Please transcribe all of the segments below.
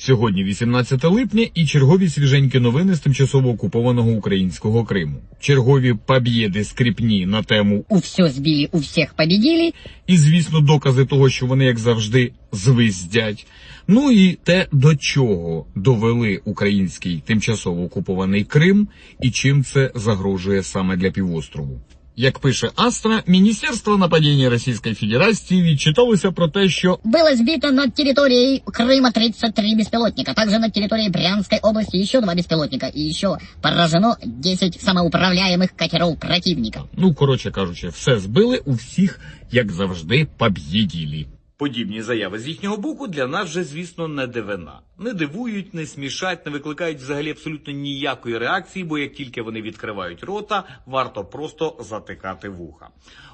Сьогодні 18 липня і чергові свіженькі новини з тимчасово окупованого українського Криму. Чергові паб'єди скріпні на тему У все сбили, у всех победили. і, звісно, докази того, що вони, як завжди, звиздять. Ну і те, до чого довели український тимчасово окупований Крим, і чим це загрожує саме для півострову. Як пише Астра, Міністерство нападіння Російської Федерації відчиталося про те, що Было сбито над территорией Крыма 33 беспилотника. Также над территорией Брянской области еще два беспилотника. И еще поражено 10 самоуправляемых катеров противника. Ну, коротше кажучи, все збили у всіх, як завжди, поб'єділі. Подібні заяви з їхнього боку для нас вже, звісно, не дивина. Не дивують, не смішать, не викликають взагалі абсолютно ніякої реакції, бо як тільки вони відкривають рота, варто просто затикати вуха.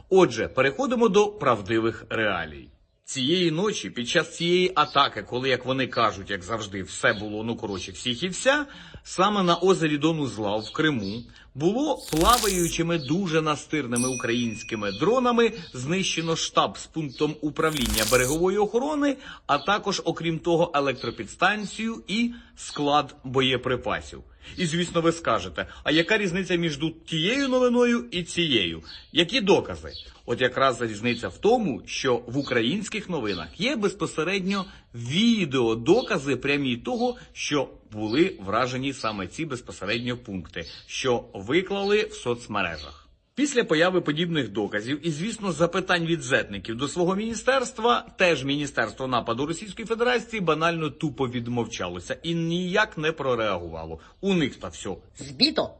Отже, переходимо до правдивих реалій. Цієї ночі, під час цієї атаки, коли, як вони кажуть, як завжди, все було ну коротше, всіх і вся, саме на озері Донузлав в Криму було плаваючими дуже настирними українськими дронами знищено штаб з пунктом управління берегової охорони, а також, окрім того, електропідстанцію і склад боєприпасів. І звісно, ви скажете, а яка різниця між тією новиною і цією? Які докази? От якраз різниця в тому, що в українських новинах є безпосередньо відеодокази прямі того, що були вражені саме ці безпосередньо пункти, що виклали в соцмережах. Після появи подібних доказів і, звісно, запитань від зетників до свого міністерства, теж міністерство нападу Російської Федерації банально тупо відмовчалося і ніяк не прореагувало. У них та все Сбито?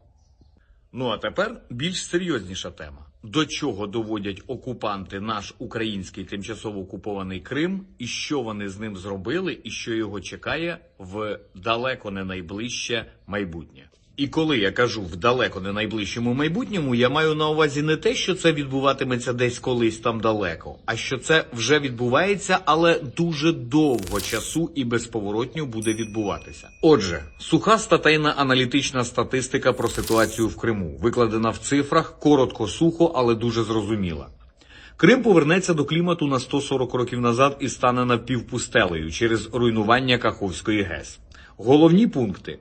Ну а тепер більш серйозніша тема. До чого доводять окупанти наш український тимчасово окупований Крим, і що вони з ним зробили, і що його чекає в далеко не найближче майбутнє. І коли я кажу в далеко не найближчому майбутньому, я маю на увазі не те, що це відбуватиметься десь колись там далеко, а що це вже відбувається, але дуже довго часу і безповоротньо буде відбуватися. Отже, суха статейна аналітична статистика про ситуацію в Криму, викладена в цифрах, коротко сухо, але дуже зрозуміла. Крим повернеться до клімату на 140 років назад і стане напівпустелею через руйнування Каховської ГЕС. Головні пункти.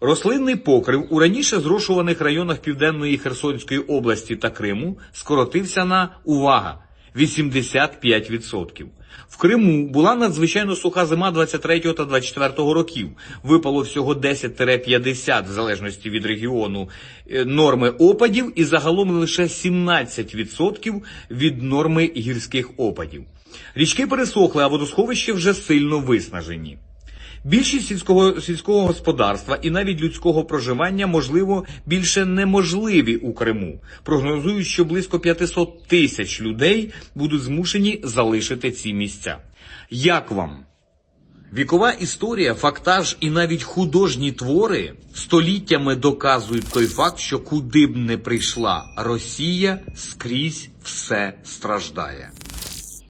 Рослинний покрив у раніше зрошуваних районах Південної Херсонської області та Криму скоротився на увага 85%. В Криму була надзвичайно суха зима 23 та 24 років. Випало всього 10-50 в залежності від регіону е, норми опадів і загалом лише 17% від норми гірських опадів. Річки пересохли, а водосховища вже сильно виснажені. Більшість сільського сільського господарства і навіть людського проживання, можливо, більше неможливі у Криму. Прогнозують, що близько 500 тисяч людей будуть змушені залишити ці місця. Як вам? Вікова історія, фактаж і навіть художні твори століттями доказують той факт, що куди б не прийшла Росія, скрізь все страждає.